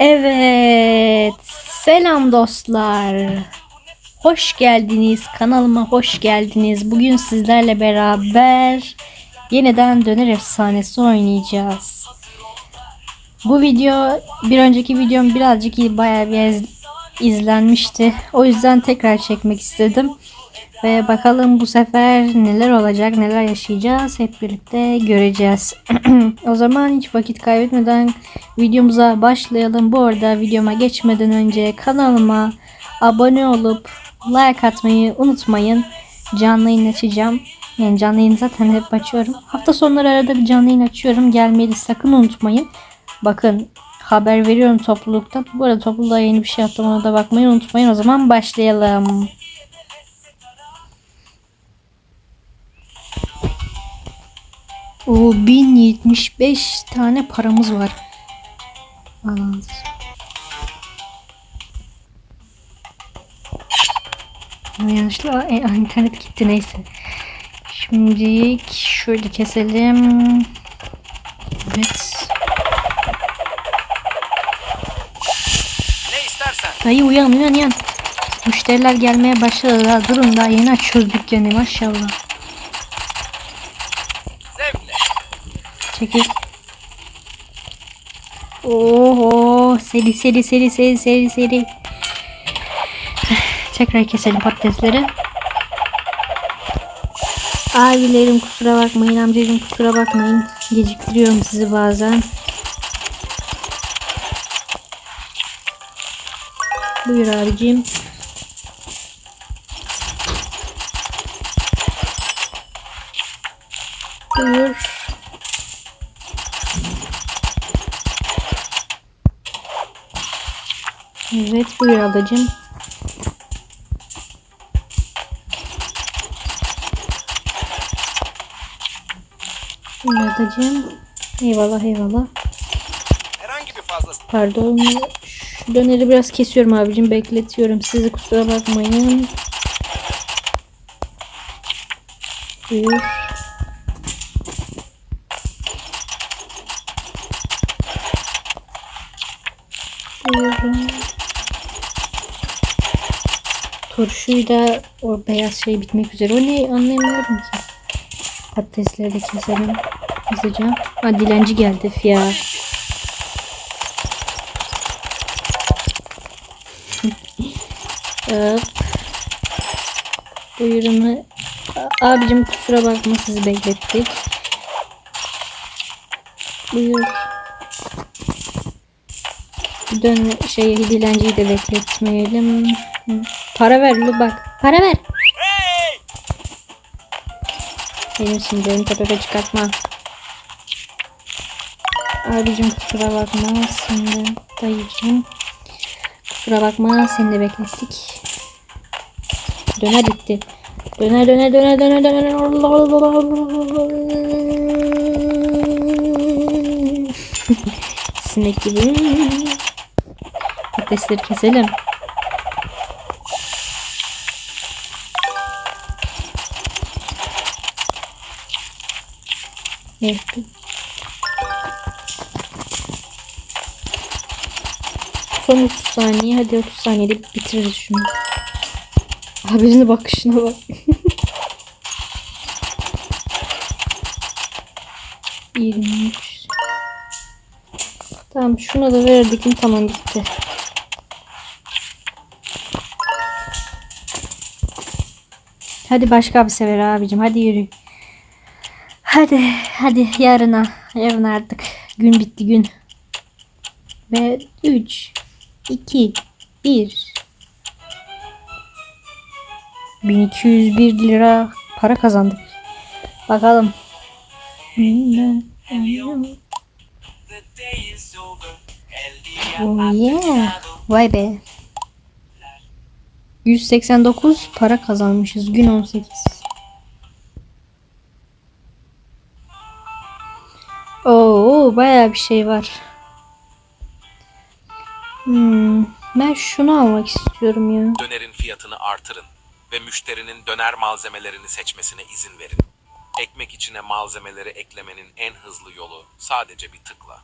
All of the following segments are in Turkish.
Evet, selam dostlar. Hoş geldiniz, kanalıma hoş geldiniz. Bugün sizlerle beraber yeniden Döner Efsanesi oynayacağız. Bu video bir önceki videom birazcık iyi bayağı bir iz- izlenmişti. O yüzden tekrar çekmek istedim. Ve bakalım bu sefer neler olacak, neler yaşayacağız hep birlikte göreceğiz. o zaman hiç vakit kaybetmeden videomuza başlayalım. Bu arada videoma geçmeden önce kanalıma abone olup like atmayı unutmayın. Canlı yayın açacağım. Yani canlı yayın zaten hep açıyorum. Hafta sonları arada bir canlı yayın açıyorum. Gelmeyi de sakın unutmayın. Bakın haber veriyorum toplulukta. Bu arada topluluğa yeni bir şey attım ona da bakmayı unutmayın. O zaman başlayalım. O 1075 tane paramız var. Allah'ım. Yanlışlıkla e, internet gitti neyse. Şimdi şöyle keselim. Evet. Ne istersen. Dayı uyan uyan uyan. Müşteriler gelmeye başladı daha durun daha yeni açıyoruz dükkanı maşallah. Çekil. Oho seri seri seri seri seri seri. Tekrar keselim patatesleri. Abilerim kusura bakmayın amcacığım kusura bakmayın. Geciktiriyorum sizi bazen. Buyur abicim. Evet buyur ablacığım. Buyur ablacığım. Eyvallah eyvallah. Herhangi bir fazlası. Pardon. Şu döneri biraz kesiyorum abicim. Bekletiyorum. Sizi kusura bakmayın. Buyur. Buyurun. Turşuyu da o beyaz şey bitmek üzere. O ne anlayamıyorum ki. Patatesleri de keselim. Hızlıca. Ha dilenci geldi ya. Hop. Buyurun. A- Abicim kusura bakma sizi beklettik. Buyur. Dön şey dilenciyi de bekletmeyelim. Hı. Para ver lu bak. Para ver. Hey! Benim sinirlerimi tepeme çıkartma. Abicim kusura bakma. Şimdi dayıcım. Kusura bakma seni de beklettik. Döner bitti. Döner döner döner döner döner. Allah Allah Allah. Sinek gibi. Patatesleri keselim. Evet. Son 30 saniye. Hadi 30 saniyede bitiririz şunu. Abinin bakışına bak. Tamam şuna da verdik tamam bitti. Hadi başka bir sefer abicim hadi yürü. Hadi hadi yarına yarın artık gün bitti gün. Ve 3 2 1 1201 lira para kazandık. Bakalım. Oh yeah. Vay be. 189 para kazanmışız. Gün 18. Oo, bayağı bir şey var. Hmm, ben şunu almak istiyorum ya. Dönerin fiyatını artırın ve müşterinin döner malzemelerini seçmesine izin verin. Ekmek içine malzemeleri eklemenin en hızlı yolu sadece bir tıkla.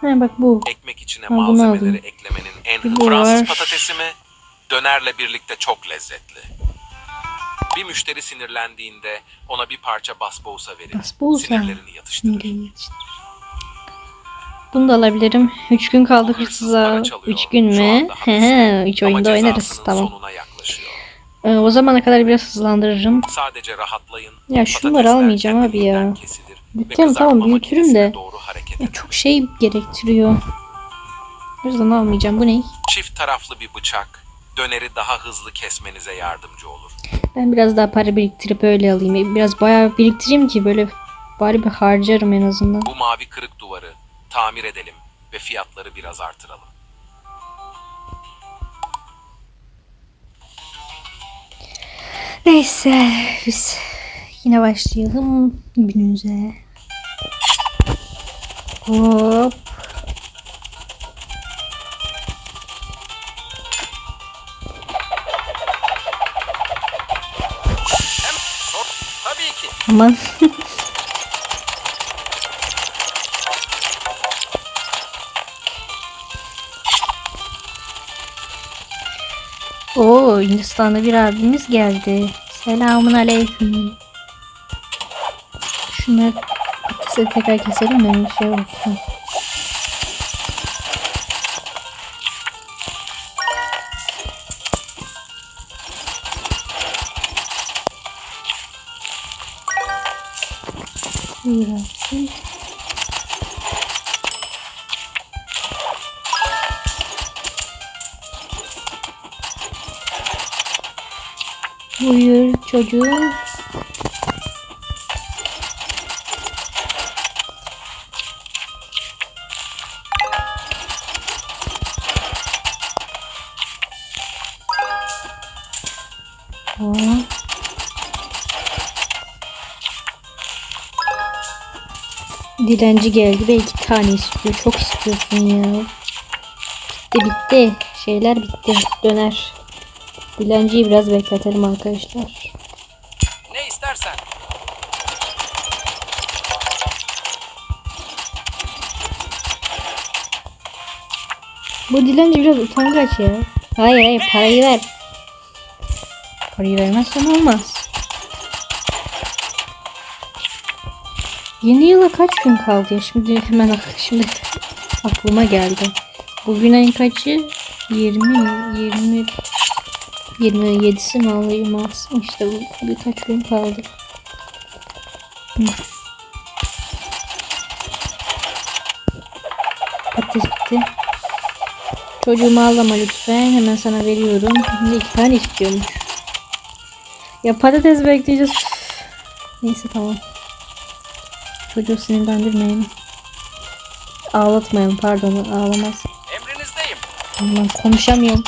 Ha bak bu. Ekmek içine Ha, malzemeleri eklemenin en hızlı Fransız var. patatesi mi? Dönerle birlikte çok lezzetli. Bir müşteri sinirlendiğinde ona bir parça basbousa verin. Basbousa. Sinirlerini yatıştırır. Bunu da alabilirim. 3 gün kaldı Hırsız hırsıza. para çalıyor. 3 gün mü? anda hapiste. 3 Ama oyunda oynarız. Tamam. Ee, o zamana kadar biraz hızlandırırım. Sadece rahatlayın. Ya şunları almayacağım abi ya. kızartma tamam, büyütürüm de. Ya çok şey gerektiriyor. O yüzden almayacağım. Bu ne? Çift taraflı bir bıçak döneri daha hızlı kesmenize yardımcı olur. Ben biraz daha para biriktirip öyle alayım. Biraz bayağı biriktireyim ki böyle bari bir harcarım en azından. Bu mavi kırık duvarı tamir edelim ve fiyatları biraz artıralım. Neyse biz yine başlayalım günümüze. Hop. Aman. Oo Hindistan'da bir abimiz geldi. Selamun aleyküm. Şunları patatesi tekrar keselim de bir şey olsun. Buyur Buyur çocuğum. Dilenci geldi ve iki tane istiyor. Çok istiyorsun ya. Bitti bitti. Şeyler bitti. Döner. Dilenciyi biraz bekletelim arkadaşlar. Ne istersen. Bu dilenci biraz utangaç ya. Hayır hayır parayı ver. Parayı vermezsen olmaz. Yeni yıla kaç gün kaldı ya? Şimdi hemen şimdi aklıma geldi. Bugün ayın kaçı? 20 20 27'si mi alayım işte bu birkaç gün kaldı. Patates bitti. Çocuğumu ağlama lütfen. Hemen sana veriyorum. Şimdi iki tane istiyormuş. Ya patates bekleyeceğiz. Neyse tamam. Çocuğu sinirlendirmeyelim. Ağlatmayalım pardon ağlamaz. Emrinizdeyim. Aman konuşamıyorum.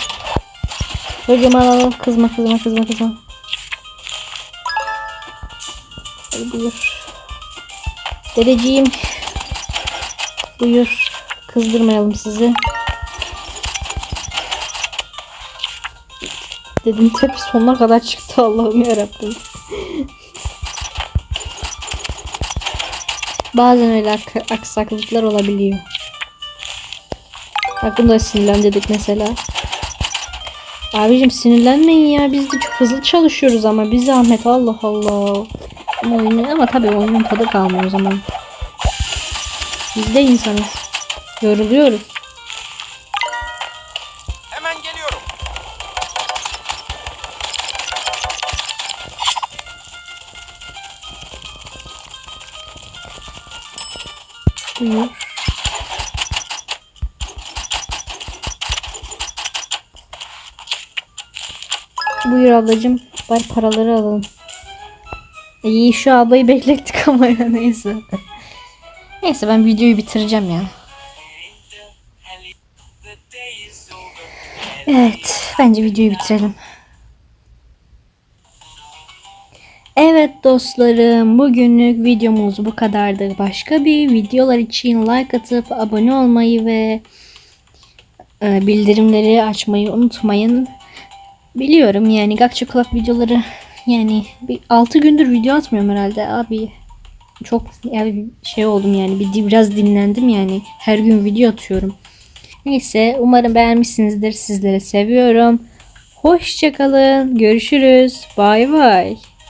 Çocuğumu alalım. Kızma kızma kızma kızma. Hadi buyur. Dedeciğim. Buyur. Kızdırmayalım sizi. Dedim tepi sonuna kadar çıktı Allah'ım yarabbim. Bazen öyle ak- aksaklıklar olabiliyor. Bak bunu da sinirlendirdik mesela. Abicim sinirlenmeyin ya. Biz de çok hızlı çalışıyoruz ama bir zahmet Allah Allah. Ama, oyunu, ama tabii oyunun tadı kalmıyor o zaman. Biz de insanız. Yoruluyoruz. Hemen geliyorum. Buyur. Buyur ablacım. Bari paraları alalım. İyi şu ablayı beklettik ama ya neyse. Neyse ben videoyu bitireceğim ya. Evet bence videoyu bitirelim. Evet dostlarım bugünlük videomuz bu kadardı. Başka bir videolar için like atıp abone olmayı ve e, bildirimleri açmayı unutmayın. Biliyorum yani Gakça Club videoları yani bir 6 gündür video atmıyorum herhalde abi. çok yani şey oldum yani bir biraz dinlendim yani. Her gün video atıyorum. Neyse umarım beğenmişsinizdir. Sizleri seviyorum. Hoşçakalın. Görüşürüz. Bay bay.